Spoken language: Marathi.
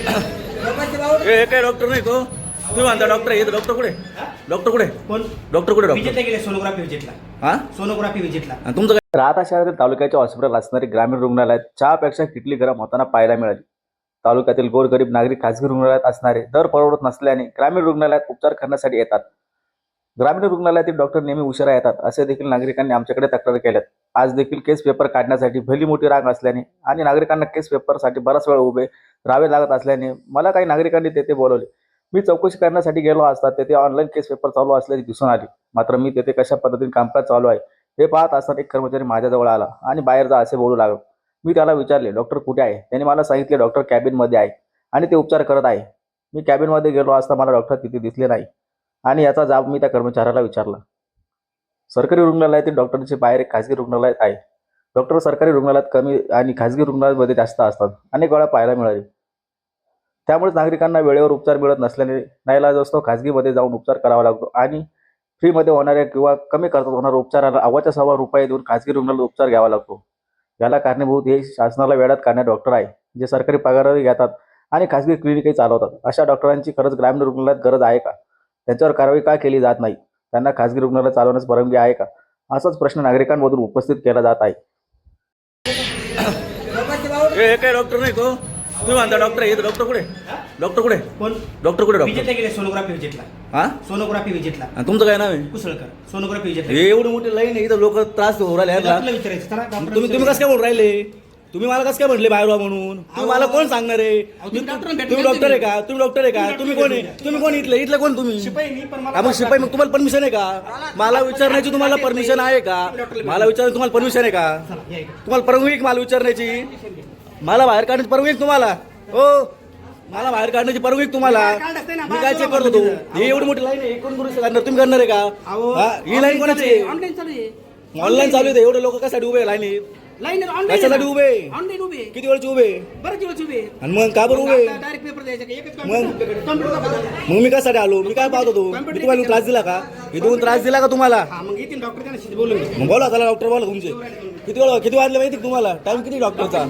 हे काय डॉक्टर नाही तो? तुम्ही म्हणता डॉक्टर आहे डॉक्टर कुठे? डॉक्टर कुठे? कोण? डॉक्टर कुठे डॉक्टर विजिटला गेले सोनोग्राफी विजिटला हा? सोनोग्राफी विजिटला आणि तुमचं काय? राहता शहरातील तालुक्याचे हॉस्पिटल असणारी ग्रामीण रुग्णालयात चहापेक्षा किटली गरम होताना पाहायला मिळाली. तालुक्यातील गोरगरीब नागरिक खासगी रुग्णालयात असणारे दर परवडत नसल्याने ग्रामीण रुग्णालयात उपचार करण्यासाठी येतात. ग्रामीण रुग्णालयातील डॉक्टर नेहमी उशिरा येतात असे देखील नागरिकांनी आमच्याकडे तक्रार केल्यात. आज देखील केस पेपर काढण्यासाठी भली मोठी रांग असल्याने आणि नागरिकांना केस पेपरसाठी बराच वेळ उभे राहावे लागत असल्याने मला काही नागरिकांनी तेथे बोलवले. मी चौकशी करण्यासाठी गेलो असता तेथे ऑनलाईन केस पेपर चालू असल्याचे दिसून आले. मात्र मी तेथे कशा पद्धतीने कामकाज चालू आहे हे पाहत असताना एक कर्मचारी माझ्याजवळ आला आणि बाहेर जा असे बोलू लागलो. मी त्याला विचारले डॉक्टर कुठे आहे? त्याने मला सांगितले डॉक्टर कॅबिनमध्ये आहे. आणि ते उपचार करत आहे. मी कॅबिनमध्ये गेलो असता मला डॉक्टर तिथे दिसले नाही. आणि याचा जाब मी त्या कर्मचाऱ्याला विचारला. सरकारी रुग्णालयातील डॉक्टरचे बाहेर एक खाजगी रुग्णालयात आहे. डॉक्टर सरकारी रुग्णालयात कमी आणि खाजगी रुग्णालयामध्ये जास्त असतात. अनेक वेळा पाहायला मिळाले. त्यामुळे नागरिकांना वेळेवर उपचार मिळत नसल्याने नाईलाज असतो खाजगीमध्ये जाऊन उपचार करावा लागतो आणि फ्रीमध्ये होणाऱ्या किंवा कमी खर्चात होणाऱ्या उपचाराला अव्वाच्या सव्वा रुपये देऊन खाजगी रुग्णालयात उपचार घ्यावा लागतो. याला कारणीभूत हे शासनाला वेळात काढणारे डॉक्टर आहे जे सरकारी पगारही घेतात आणि खाजगी क्लिनिकही चालवतात. अशा डॉक्टरांची खरंच ग्रामीण रुग्णालयात गरज आहे का? त्यांच्यावर कारवाई का केली जात नाही? त्यांना खाजगी रुग्णालय चालवण्यास परवानगी आहे का? असाच प्रश्न नागरिकांमधून उपस्थित केला जात आहे. हे काय डॉक्टर नाही तो? तुम्ही म्हणता डॉक्टर डॉक्टर कुठे? डॉक्टर कुठे? कोण? डॉक्टर कुठे डॉक्टर विजिटला गेले सोनोग्राफी विजिटला हा? सोनोग्राफी विजिटला आणि तुमचं काय नाव आहे? कुसळकर. सोनोग्राफी विजिटला हे एवढी मोठी लाईन आहे इथं लोक त्रास होऊ राहिले विचारायचं चला, तुम्ही तुम्ही कसं काय बोलून राहिले? तुम्ही मला कसं काय म्हटले बाहेर व्हा म्हणून? तुम्ही मला कोण सांगणार आहे? तुम्ही डॉक्टर आहे का? तुम्ही डॉक्टर आहे का? तुम्ही कोण आहे. तुम्ही कोण इथले? इथले कोण तुम्ही? शिपाई हा, मग शिपाई मग तुम्हाला परमिशन आहे का? मला विचारण्याची तुम्हाला परमिशन आहे. का? मला विचारण्याची तुम्हाला परमिशन आहे का. तुम्हाला परवानगी आहे का मला विचारण्याची? मला बाहेर काढण्याची परवानगी आहे का तुम्हाला? हो. मला बाहेर काढण्याची परवानगी आहे का तुम्हाला? मी काय चेक करतो तू. ही एवढी मोठी लाईन आहे. कोण करू करणार? तुम्ही करणार आहे का? हा, ही लाईन कोणाची ऑनलाईन चालू आहे. ऑनलाईन चालू आहे एवढे लोक कशासाठी उभे लाईनीत लाईन कशासाठी उभे. ऑनलाईन उभे. किती वेळचे उभे? बरं दिवस उभे? आणि मग का बरं उभे? डायरेक्ट पेपर द्यायचा का? एकच मग? मग मी कशासाठी आलो? मी काय पाहतो तू मी तुम्हाला त्रास दिला का? मी तुम्हाला त्रास दिला का तुम्हाला? हा मग येतील डॉक्टर त्यांना बोलून घे. मग बोला त्याला डॉक्टर बोला तुमचे. किती वेळ किती वाजले माहिती का तुम्हाला? टाइम किती डॉक्टरचा